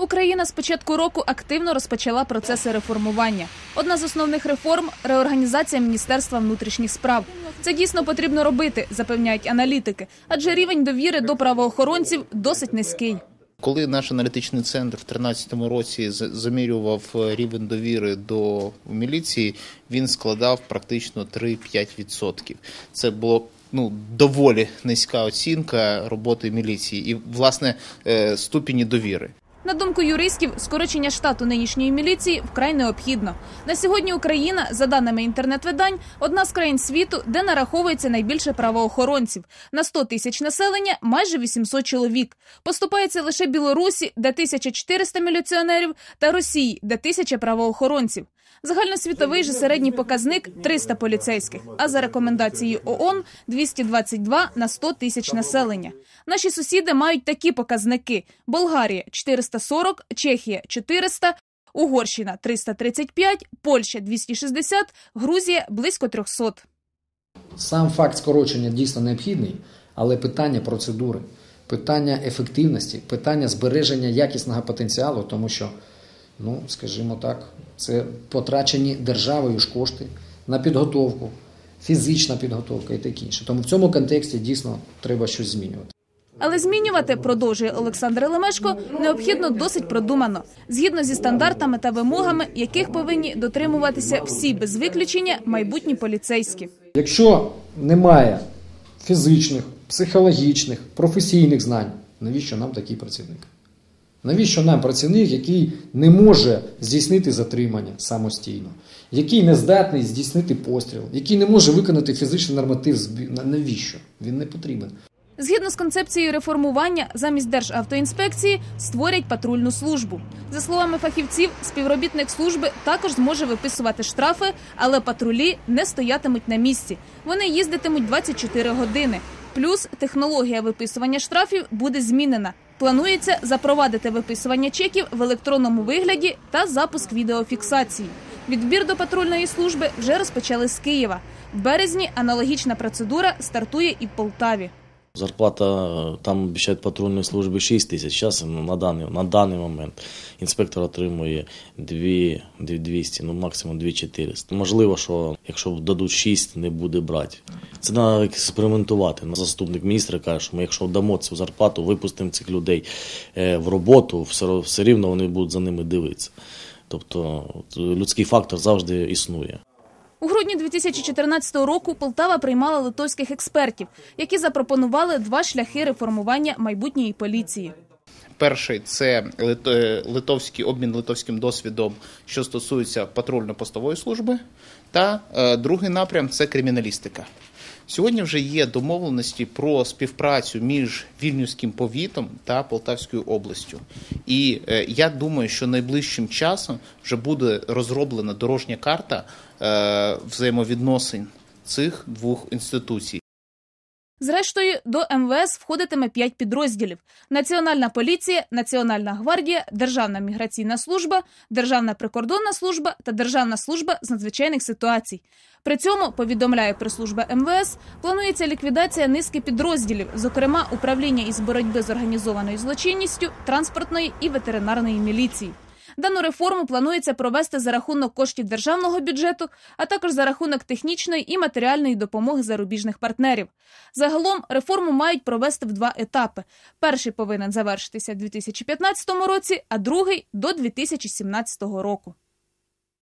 Україна з початку року активно розпочала процеси реформування. Одна з основних реформ реорганізація Міністерства внутрішніх справ. Це дійсно потрібно робити, запевняють аналітики, адже рівень довіри до правоохоронців досить низький. Коли наш аналітичний центр в 2013 році замірював е, рівень довіри до міліції, він складав практично 3-5%. Це було ну доволі низька оцінка роботи міліції і власне е, ступені довіри. На думку юристів, скорочення штату нинішньої міліції вкрай необхідно. На сьогодні Україна, за даними інтернет-видань, одна з країн світу, де нараховується найбільше правоохоронців. На 100 тисяч населення майже 800 чоловік. Поступається лише Білорусі, де 1400 міліціонерів, та Росії, де 1000 правоохоронців. Загальносвітовий же середній показник 300 поліцейських, а за рекомендацією ООН 222 на 100 тисяч населення. Наші сусіди мають такі показники: Болгарія 440, Чехія 400, Угорщина 335, Польща 260, Грузія близько 300. Сам факт скорочення дійсно необхідний, але питання процедури, питання ефективності, питання збереження якісного потенціалу, тому що, ну скажімо так, це потрачені державою ж кошти на підготовку, фізична підготовка і таке інше. Тому в цьому контексті дійсно треба щось змінювати. Але змінювати, продовжує Олександр Лемешко, необхідно досить продумано, згідно зі стандартами та вимогами, яких повинні дотримуватися всі без виключення майбутні поліцейські. Якщо немає фізичних, психологічних, професійних знань, навіщо нам такий працівник? Навіщо нам працівник, який не може здійснити затримання самостійно, який не здатний здійснити постріл, який не може виконати фізичний норматив? Навіщо? Він не потрібен. Згідно з концепцією реформування, замість Державтоінспекції створять патрульну службу. За словами фахівців, співробітник служби також зможе виписувати штрафи, але патрулі не стоятимуть на місці. Вони їздитимуть 24 години. Плюс технологія виписування штрафів буде змінена. Планується запровадити виписування чеків в електронному вигляді та запуск відеофіксації. Відбір до патрульної служби вже розпочали з Києва. В березні аналогічна процедура стартує і в Полтаві. Зарплата е, там обіцяють патрульної служби 6 тисяч. Зараз ну, на даний, на даний момент інспектор отримує 2, 200, ну максимум 2400. Можливо, що якщо дадуть 6, не буде брати. Це треба експериментувати. Заступник міністра каже, що ми якщо дамо цю зарплату, випустимо цих людей е, в роботу, все, все рівно вони будуть за ними дивитися. Тобто людський фактор завжди існує. У грудні 2014 року Полтава приймала литовських експертів, які запропонували два шляхи реформування майбутньої поліції. Перший це е, литовський обмін литовським досвідом, що стосується патрульно-постової служби, та е, другий напрям це криміналістика. Сьогодні вже є домовленості про співпрацю між Вільнюським повітом та Полтавською областю. І е, я думаю, що найближчим часом вже буде розроблена дорожня карта е, взаємовідносин цих двох інституцій. Зрештою, до МВС входитиме п'ять підрозділів: Національна поліція, Національна гвардія, Державна міграційна служба, Державна прикордонна служба та Державна служба з надзвичайних ситуацій. При цьому повідомляє прес-служба МВС, планується ліквідація низки підрозділів, зокрема управління із боротьби з організованою злочинністю, транспортної і ветеринарної міліції. Дану реформу планується провести за рахунок коштів державного бюджету, а також за рахунок технічної і матеріальної допомоги зарубіжних партнерів. Загалом реформу мають провести в два етапи. Перший повинен завершитися в 2015 році, а другий до 2017 року.